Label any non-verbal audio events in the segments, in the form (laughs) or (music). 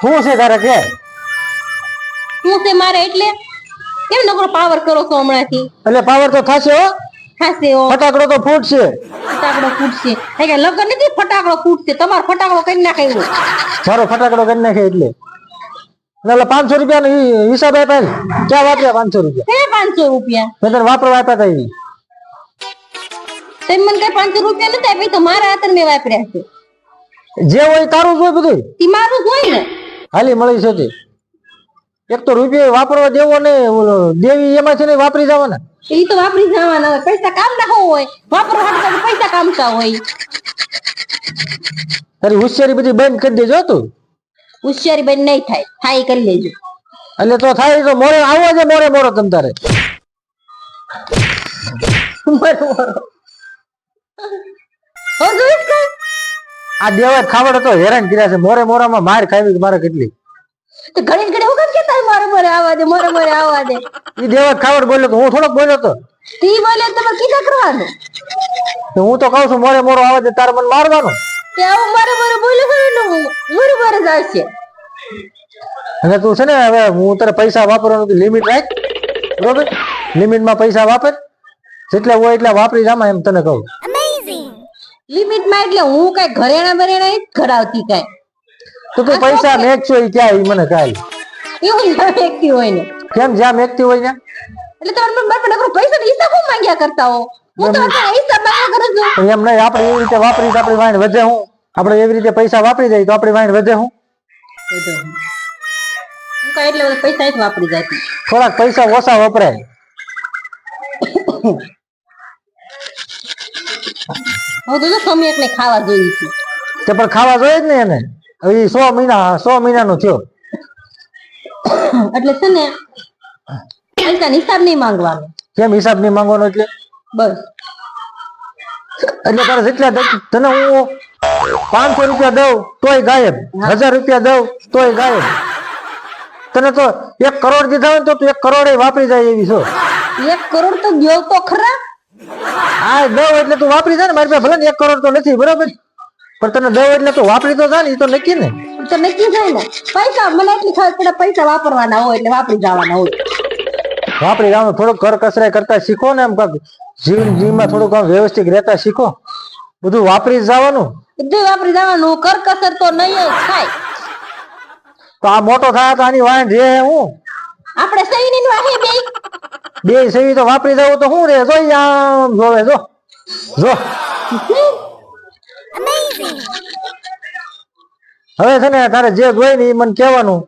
શું છે તારે કે? શું છે મારે એટલે? કેમ નકરો પાવર કરો છો હમણાંથી? એટલે પાવર તો થશે હો. થશે હો. ફટાકડો તો ફૂટશે. ફટાકડો ફૂટશે. એ કે લગન નથી ફટાકડો ફૂટશે. તમારો ફટાકડો કરી નાખે એવું મારો ફટાકડો કરી નાખે એટલે. એટલે પાંચસો રૂપિયા નો હિસાબ આપ્યા ને. ક્યાં વાપર્યા પાંચસો રૂપિયા? હે પાંચસો રૂપિયા? મેં વાપરવા આપ્યા હતા ઈ. તમે મને કઈ પાંચસો રૂપિયા નથી આપ્યા? તો મારા હાથ મેં વાપર્યા છે. જે હોય તારું જ હોય બધું. એ મારું જ હોય ને. હાલી મળી જતી એક તો રૂપિયો વાપરવા દેવો ને દેવી એમાં છે ને વાપરી જવાના. એ તો વાપરી જવાના પૈસા કામ ના હોય. વાપરવા તો પૈસા કામતા હોય. તારી હોશિયારી બધી બંધ કરી દેજો તું. હોશિયારી બંધ નહીં થાય થાય કરી લેજો. એટલે તો થાય તો મોરે આવો છે મોરે મોરો તમ તારે. મોરે મોરો. આ દેવા ખાવડ હતો હેરાન કર્યા છે. મોરે મોરામાં માર ખાવી મારે કેટલી? તો ઘણી હું કેમ કેતા મારે મારે આવવા દે મોરે મોરે આવવા દે. ઈ દેવા ખાવડ બોલ્યો તો હું થોડોક બોલ્યો તો. તી બોલે તમે કીધા કરવાનું? તો હું તો કહું છું મોરે મોરો આવવા દે તાર મને મારવાનું? તે આવું મારે મારે બોલે ખરું ને મારે મોરે જ આવશે. અને તું છે ને હવે હું તારે પૈસા વાપરવાનું લિમિટ રાખ. બરોબર? લિમિટમાં પૈસા વાપર. જેટલા હોય એટલા વાપરી જામાં એમ તને કહું. લિમિટમાં એટલે હું કઈ ઘરેણા બરેણા જ ઘડાવતી કઈ. તો કે પૈસા મેકશો ઈ ક્યાં ઈ મને કાલ એવું જ મેકતી હોય ને. કેમ જ્યાં મેકતી હોય ને એટલે તમે મને બાપા નકરો પૈસા ની હિસાબ હું માંગ્યા કરતા હો? હું તો અત્યારે હિસાબ માંગ્યા કરું છું એમ નહીં આપણે એવી રીતે વાપરી તો આપણી વાઈન વધે હું. આપણે એવી રીતે પૈસા વાપરી જાય તો આપણી વાઈન વધે હું. હું કઈ એટલે બધા પૈસા જ વાપરી જતી. થોડાક પૈસા ઓછા વપરાય. (laughs) હું તો જો એકને ખાવા જોઈ છું. તે પણ ખાવા જોઈએ જ ને એને. હવે સો મહિના સો મહિનાનો થયો. એટલે છે ને હિસાબ નહીં માંગવાનો. કેમ હિસાબ નહીં માંગવાનો એટલે? બસ. એટલે તારે જેટલા દઉં તને હું પાંચસો રૂપિયા દઉં તોય ગાયબ. હજાર રૂપિયા દઉં તોય ગાયબ. તને તો એક કરોડ દીધા હોય ને તો તું એક કરોડ વાપરી જાય એવી છો. એક કરોડ તો ગયો તો ખરા. આ દવ એટલે તું વાપરી જાય ને મારી પાસે ભલે ને એક કરોડ તો નથી બરાબર? પણ તને દવ એટલે તું વાપરી તો જા ને એ તો નક્કી ને. તો નક્કી થાય ને. પૈસા મને એટલી ખબર પડે પૈસા વાપરવાના હોય એટલે વાપરી જવાના હોય. વાપરી જાવ થોડુંક કર કસરાય કરતા શીખો ને એમ કાંક જીવન જીવનમાં થોડુંક આમ વ્યવસ્થિત રહેતા શીખો. બધું વાપરી જવાનું. બધું વાપરી જવાનું કરકસર તો નહીં જ થાય. તો આ મોટો થાય તો આની વાણ જે હું આપણે સૈની વાહે બે બે સેવી તો વાપરી જાવ તો શું રે? જો આમ જોવે જો. જો. હવે છે ને તારે જે જોઈ ને એ મને કહેવાનું.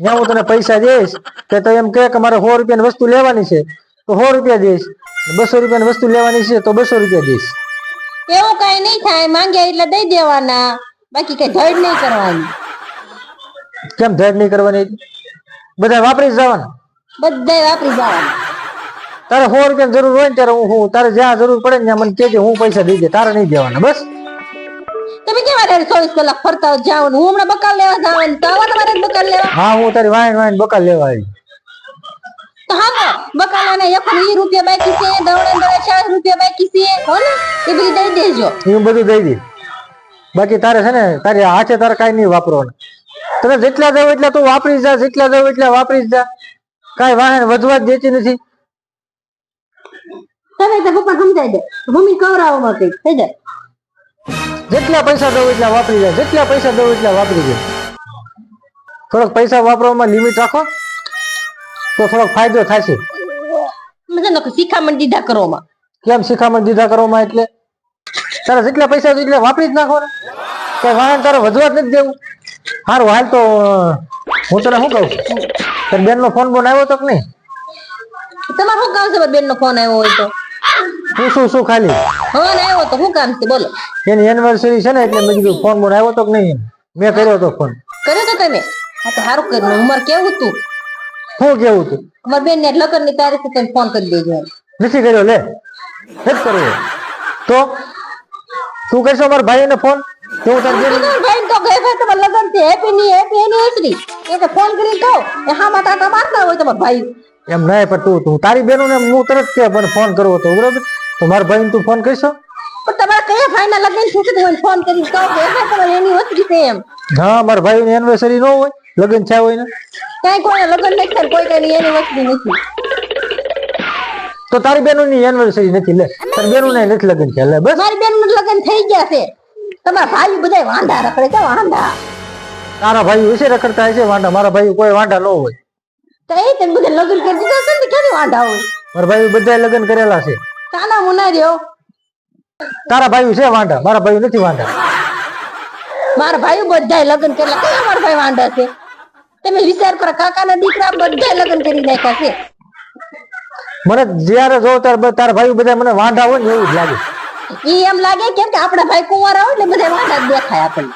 ત્યાં હું તને પૈસા દઈશ કે તો એમ કે મારે સો રૂપિયાની વસ્તુ લેવાની છે. તો સો રૂપિયા દઈશ. બસો રૂપિયાની વસ્તુ લેવાની છે તો બસો રૂપિયા દઈશ. એવું કઈ નહીં થાય. માંગ્યા એટલે દઈ દેવાના. બાકી કઈ ધડ નહીં કરવાની. કેમ ધેર નહીં કરવાની? બધા વાપરી જવાના. બધા વાપરી જવાના. તારે સો રૂપિયા જરૂર હોય ને ત્યારે હું હું તારે જ્યાં જરૂર પડે ને ત્યાં મને કેજે હું પૈસા દઈ દે તારે નહીં દેવાના બસ. તમે કેવા રે ચોવીસ કલાક ફરતા જાવ હું હમણાં બકાલ લેવા જાવ તો આવા તમારે બકાલ લેવા? હા હું તારી વાઈન વાઈન બકાલ લેવા આવી. તો હા બકાલાના એક વીસ રૂપિયા બાકી છે દવડે દવડે ચાર રૂપિયા બાકી છે હો ને? એ બધી દઈ દેજો. હું બધું દઈ દે બાકી તારે છે ને તારે હાથે તારે કાંઈ નહીં વાપરવાનું. તને જેટલા દઉં એટલા તું વાપરી જા જેટલા દઉં એટલા વાપરી જા. કઈ વાહન વધવા જ દેતી નથી. તમે તો પપ્પા સમજાઈ દે. મમ્મી કઈ થઈ જાય જેટલા પૈસા દઉં એટલા વાપરી જાય. જેટલા પૈસા દઉં એટલા વાપરી જાય. થોડોક પૈસા વાપરવામાં લિમિટ રાખો તો થોડોક ફાયદો થશે. મજા નકો શિખામણ દીધા કરવામાં. કેમ શિખામણ દીધા કરવામાં એટલે? તારે જેટલા પૈસા એટલે વાપરી જ નાખો ને કઈ વાહન તારે વધવા જ નથી દેવું. સારું હાલ તો હું તને શું કહું? તારી બેન નો ફોન બોન આવ્યો તો કે નહીં? તમારે શું કામ છે? બેન નો ફોન આવ્યો હોય તો. શું શું શું ખાલી ફોન આવ્યો તો શું કામ છે બોલો. એની એનિવર્સરી છે ને એટલે મેં કીધું ફોન બોન આવ્યો તો કે નહીં? મેં કર્યો તો ફોન કર્યો તો તમે હા તો સારું કર્યું. ઉમર કેવું તું શું કેવું તું અમારી બેન ને લગ્નની તારીખ તમે ફોન કરી દેજો નથી કર્યો લે. નથી કર્યો. તો? તું કરશો મારા ભાઈને ફોન તો હું તારી બેન ભાઈ તો ગઈ ભાઈ તમારા લગ્ન છે હેપી ની હેપી એનિવર્સરી એ કે ફોન કરી કહો. એ હા માતા તમાર ના હોય તમારા ભાઈ. એમ નહીં પણ તું તું તારી બેનો ને હું તરત કે મને ફોન કરવો તો બરોબર? મારા ભાઈ તું ફોન કરશો? પણ તમારા કયા ભાઈ ના લગ્ન છે? તો મને ફોન કરી કહો કે હા એની એનિવર્સરી છે એમ. હા મારા ભાઈ ની એનિવર્સરી ન હોય લગ્ન થયા હોય ને. કઈ કોઈ લગ્ન નથી થાય કોઈ કઈ એની વસ્તુ નથી. તો તારી બેનો ની એનિવર્સરી નથી લે. તારી બેનો ને નથી લગ્ન થયા લે બસ. મારી બેનનું લગ્ન થઈ ગયા છે. તમારા ભાઈ બધા વાંધા રખડે છે વાંધા તારા ભાઈ વિશે રખડતા હશે વાંધા મારા ભાઈ કોઈ વાંધા ન હોય. તો એ તમે બધા લગ્ન કરી દીધા છે ને ક્યાંથી વાંધા હોય? મારા ભાઈ બધા લગ્ન કરેલા છે. કાના મુના રહ્યો? તારા ભાઈ છે વાંઢા મારા ભાઈ નથી વાંઢા. મારા ભાઈ બધા લગ્ન કરેલા કયા મારા ભાઈ વાંઢા છે? તમે વિચાર કરો કાકાના દીકરા બધા લગ્ન કરી નાખ્યા છે. મને જયારે જો ત્યારે તારા ભાઈ બધા મને વાંઢા હોય ને એવું જ લાગે. ઈ એમ લાગે કેમ કે આપણા ભાઈ કુંવારા હોય ને બધા વાંઢા દેખાય આપણને.